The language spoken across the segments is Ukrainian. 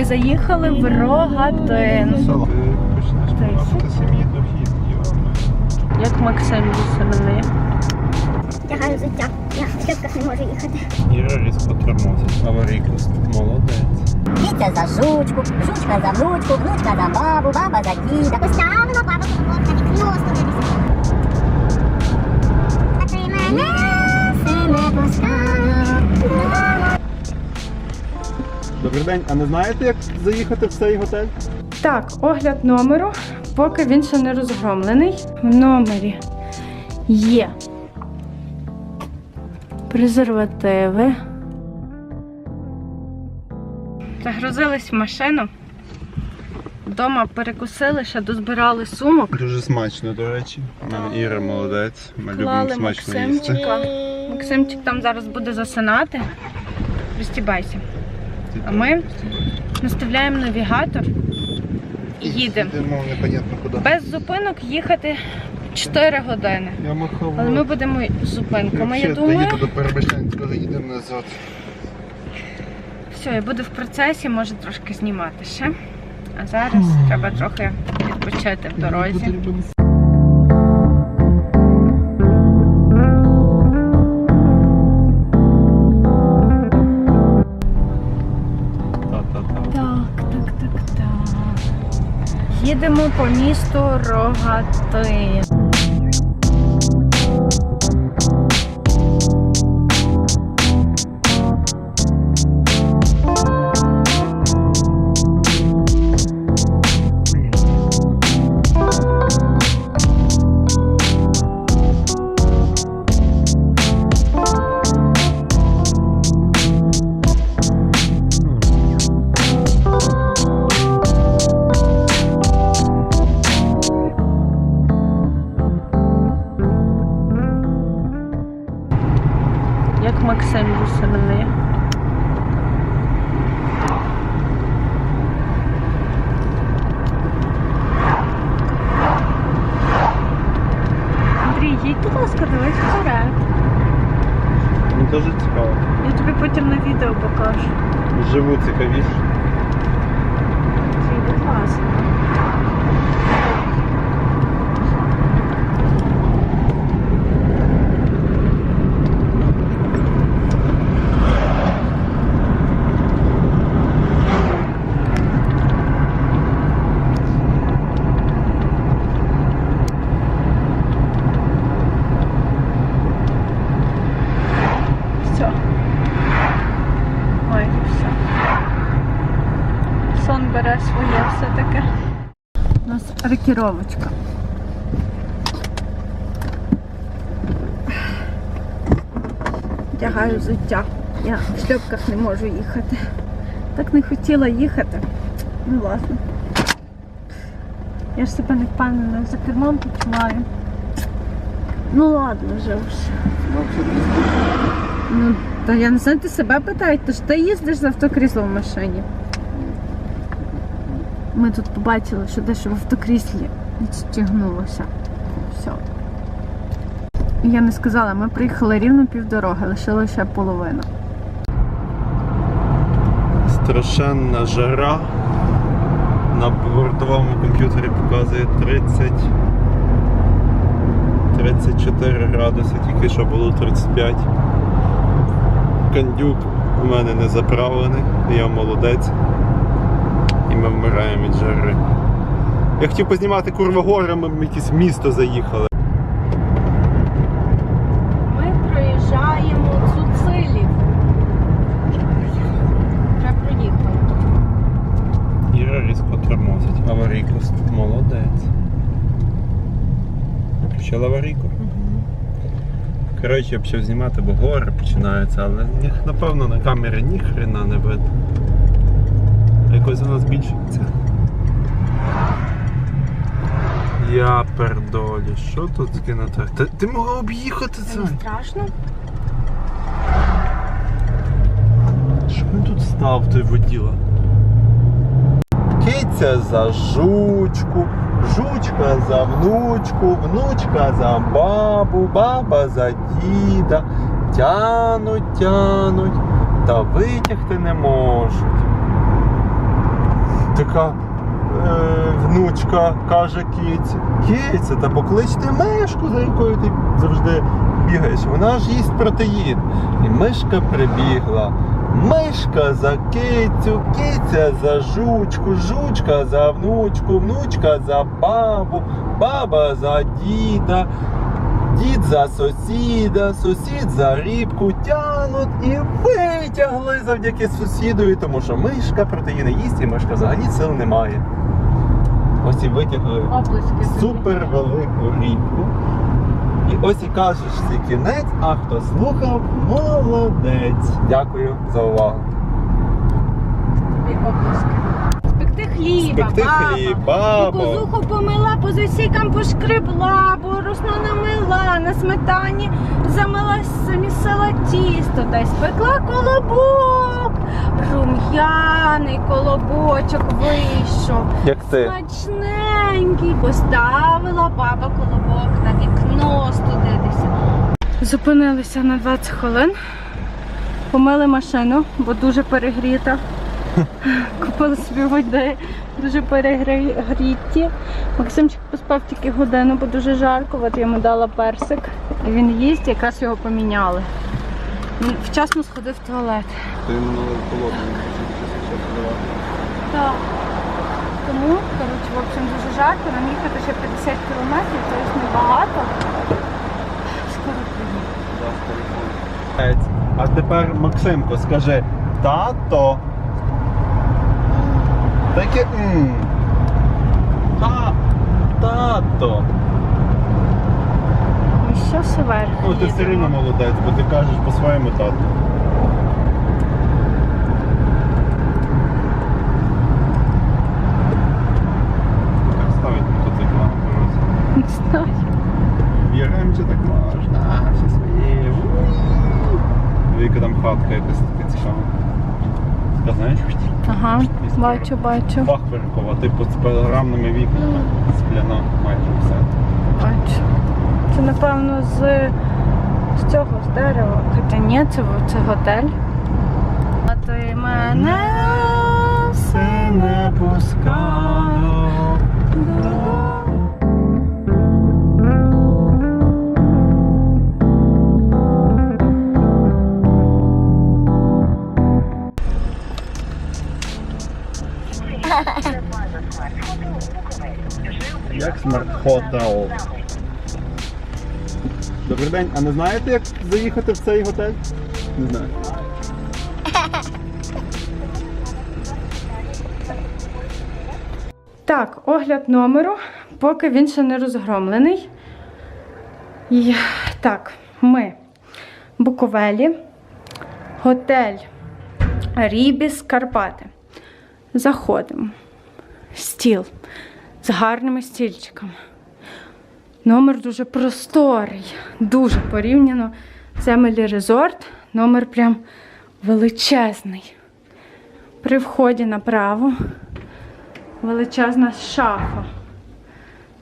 Ми заїхали в Рогатин. Як Максим веселий. Тягаю взуття. Я в не можу їхати. Іра різко тормозить. Аварійку молодець. Діться за жучку, жучка за внучку, внучка за бабу, баба за діда. Поставила баба на вікно день, а не знаєте, як заїхати в цей готель? Так, огляд номеру, поки він ще не розгромлений. В номері є презервативи. Загрузились в машину. Вдома перекусили, ще дозбирали сумок. Дуже смачно, до речі. Мене Іра молодець. Ми любимо Клали смачно їсти. Максимчика. Максимчик там зараз буде засинати. Пристібайся. А ми наставляємо навігатор і їдемо. Непонятно куди. Без зупинок їхати 4 години. Я махав. Але ми будемо з зупинками, я думаю. доїду до Перебищенського, їдемо назад. Все, я буду в процесі, може трошки знімати ще. А зараз треба трохи відпочити в дорозі. Їдемо по місту Рогатин. Як Максим веселий. Андрій, їдь, будь ласка, дивись вперед. Ну дуже цікаво. Я тобі потім на відео покажу. Живу цікавіше. Андрій, будь ласка. У нас рекіровочка. Тягаю взуття. Я в шльопках не можу їхати. Так не хотіла їхати. Ну ладно. Я ж себе не впевнена за кермом почуваю. Ну ладно вже вже. Ну, та я не знаю, ти себе питають, то ж ти їздиш з автокріслом в машині. Ми тут побачили, що дещо в автокріслі відстігнулося. Все. Я не сказала, ми приїхали рівно півдороги, лишила ще половину. Страшенна жара. На бортовому комп'ютері показує 30. 34 градуси, тільки що було 35. Кандюк у мене не заправлений, я молодець. І ми вмираємо від жари. Я хотів познімати курва гори, ми в якесь місто заїхали. Ми проїжджаємо Цуцилів. Вже проїхали. Іра різко тормозить. Аварійку. Молодець. Включила аварійку. Коротше, я почав знімати, бо гори починаються, але напевно на камері ні хрена не видно. Якось вона збільшується. Я пердолі, що тут таке на так? Та ти могла об'їхати це? Не страшно? Що він тут став, той воділа? Киця за жучку, жучка за внучку, внучка за бабу, баба за діда. Тянуть, тянуть, та витягти не можуть. Така е, внучка каже кіці, кіця, та покличте мишку, за якою ти завжди бігаєш. Вона ж їсть протеїн. І мишка прибігла. Мишка за кицю, киця за жучку, жучка за внучку, внучка за бабу, баба за діда, дід за сусіда, сусід за рібку тянуть і витягли завдяки сусідові, тому що мишка протеїни їсть, і мишка взагалі сил немає. Ось і витягли Оплески. супер велику рібку. І ось і кажеш цей кінець, а хто слухав, молодець. Дякую за увагу. Тобі оплески. Хліба, Спекти баба. хліб, бабо. Кукузуху помила, по засікам пошкребла, борошно намила, на сметані замила, замісила тісто та й спекла колобок. Рум'яний колобочок вийшов. Як ти? Смачненький. Поставила баба колобок на вікно студитися. Зупинилися на 20 хвилин. Помили машину, бо дуже перегріта. Купили собі води, дуже перегріті. Максимчик поспав тільки годину, бо дуже жарко. От я йому дала персик. І він їсть, якраз його поміняли. Він вчасно сходив в туалет. Ти минуло холодно, Так. Тому, коротше, в общем, дуже жарко. Нам їхати ще 50 кілометрів, тобто небагато. Скоро приїду. А тепер Максимко, скажи тато. Таке м. Та, тато. Ну що все вверх? Ну, ти все рівно молодець, бо ти кажеш по-своєму тату. Як ставить мотоцикл на дорозі? Не знаю. В Яремче так можна, а, все своє. Віка там хатка якась така цікава. Така, знаєш, Ага, бачу, бачу. фахверкова, типу з панорамними вікнами. Скляна майже все. Бачу. Це напевно з, з цього з дерева. Хоча ні, це, це готель. А ти мене все не пускав. Смарт-хотел. Добрий день, а не знаєте, як заїхати в цей готель? Не знаю. Так, огляд номеру, поки він ще не розгромлений. І, так, ми Буковелі, готель Рібіс Карпати. Заходимо. Стіл з гарними стільчиками. Номер дуже просторий, дуже порівняно Emily Resort. Номер прям величезний. При вході направо величезна шафа.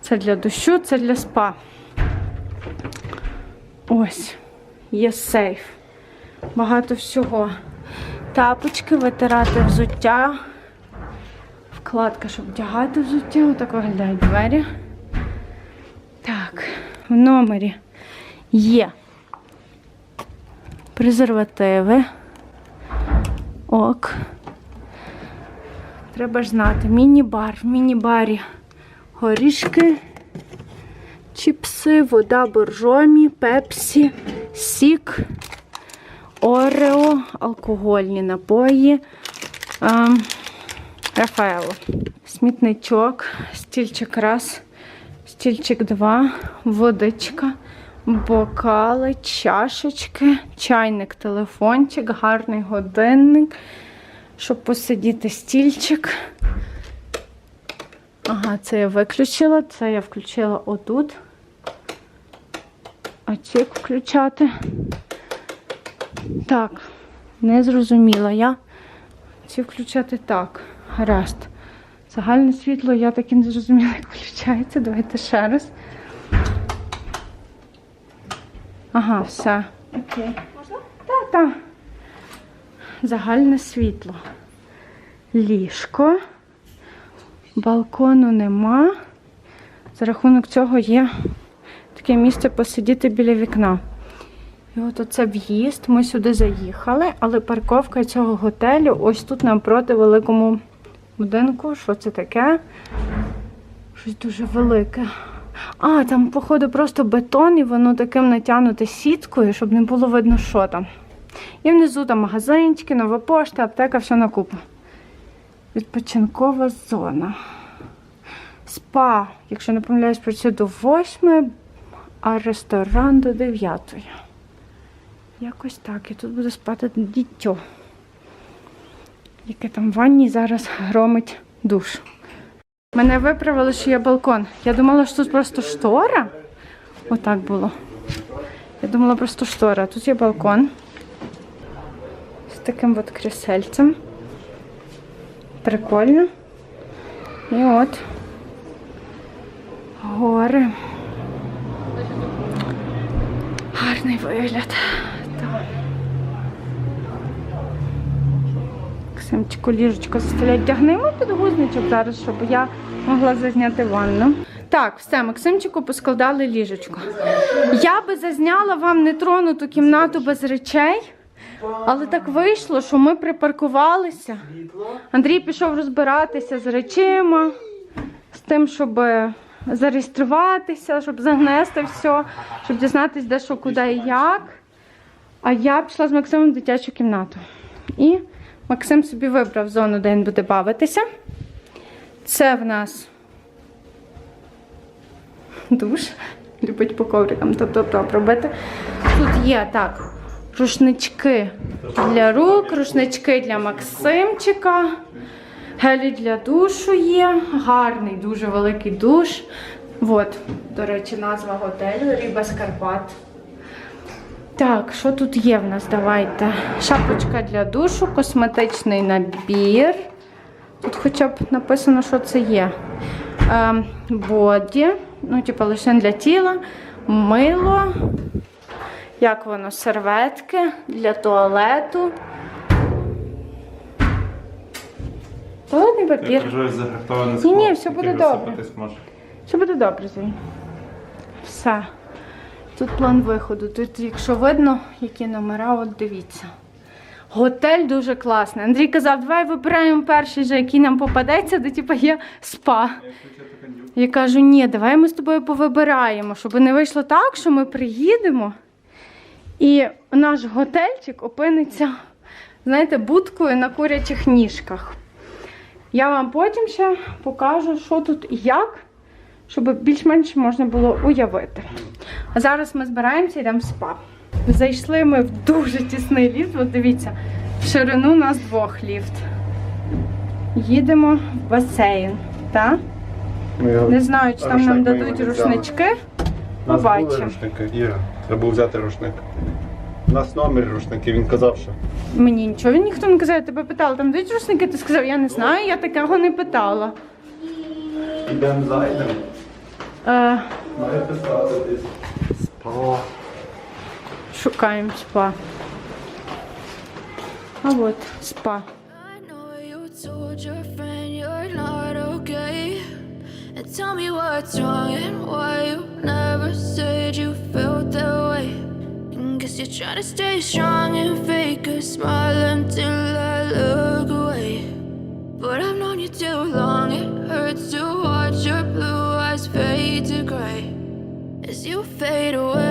Це для дощу, це для спа. Ось, є сейф. Багато всього. Тапочки, витирати взуття. Вкладка, щоб вдягати взуття. Отак виглядають двері. В номері є презервативи. Ок. Треба ж знати. Міні-бар. В міні-барі горішки, чіпси, вода боржомі, пепсі, сік, орео, алкогольні напої, ем, Рафаело. Смітничок, стільчик раз, стільчик два, водичка, бокали, чашечки, чайник, телефончик, гарний годинник щоб посидіти стільчик. Ага, це я виключила, це я включила отут. А ці включати? Так, не зрозуміла я. Ці включати так. Гаразд. Загальне світло я так і не зрозуміла, як включається. Давайте ще раз. Ага, все. Окей. Можна? Так, так загальне світло. Ліжко, Балкону нема. За рахунок цього є таке місце посидіти біля вікна. І от оце в'їзд. Ми сюди заїхали, але парковка цього готелю ось тут навпроти великому будинку. Що це таке? Щось дуже велике. А, там, походу, просто бетон, і воно таким натягнуте сіткою, щоб не було видно, що там. І внизу там магазинчики, нова пошта, аптека, все на купу. Відпочинкова зона. Спа, якщо не помиляюсь, працює до 8, а ресторан до 9. Якось так. І тут буде спати дітьо. Яке там в ванні зараз громить душ. Мене виправили, що є балкон. Я думала, що тут просто штора. Отак було. Я думала просто штора. Тут є балкон. З таким от крісельцем. Прикольно. І от. Гори. Гарний вигляд. Так. Ксимчику ліжечко заставлять. Тягнемо підгузничок зараз, щоб я могла зазняти ванну. Так, все, Максимчику поскладали ліжечко. Я би зазняла вам нетронуту кімнату без речей, але так вийшло, що ми припаркувалися. Андрій пішов розбиратися з речима, з тим, щоб зареєструватися, щоб занести все, щоб дізнатися, де що, куди і як. А я пішла з Максимом в дитячу кімнату. І Максим собі вибрав зону, де він буде бавитися. Це в нас душ. Любить по коврикам топ-топ-топ робити. Тут є так, рушнички для рук, рушнички для Максимчика. Гелі для душу є. Гарний, дуже великий душ. От, до речі, назва готелю Ріба Скарпат. Так, що тут є в нас? Давайте. Шапочка для душу, косметичний набір. Тут хоча б написано, що це є. Ем, боді, ну, типу, лише для тіла, мило. Як воно? Серветки для туалету. Туалетний папір. Ні, ні, все буде добре. Все буде добре, Зій. Все. Тут план виходу. Тут, якщо видно, які номера, от дивіться. Готель дуже класний. Андрій казав, давай вибираємо перший же, який нам попадеться, де типу, є спа. Я кажу, ні, давай ми з тобою повибираємо, щоб не вийшло так, що ми приїдемо. І наш готельчик опиниться, знаєте, будкою на курячих ніжках. Я вам потім ще покажу, що тут і як, щоб більш-менш можна було уявити. А зараз ми збираємося і йдемо в спа. Зайшли ми в дуже тісний ліфт. От дивіться, в ширину у нас двох ліфт. Їдемо в басейн. Так? Не знаю, чи там нам дадуть рушнички. Побачимо. рушники, Іра. Треба взяти рушник. У нас номер рушники, він казав, що. Мені нічого він ніхто не казав, я тебе питала, там дають рушники, ти сказав, я не знаю, я такого не питала. Ідемо зайдемо. Спа. шукаємо спа. А от спа. I know you told your friend you're not okay. And tell me what's wrong and why you never said you felt that way. And guess you're trying to stay strong and fake a smile until I look away. But I've known you too long, it hurts to Fade away.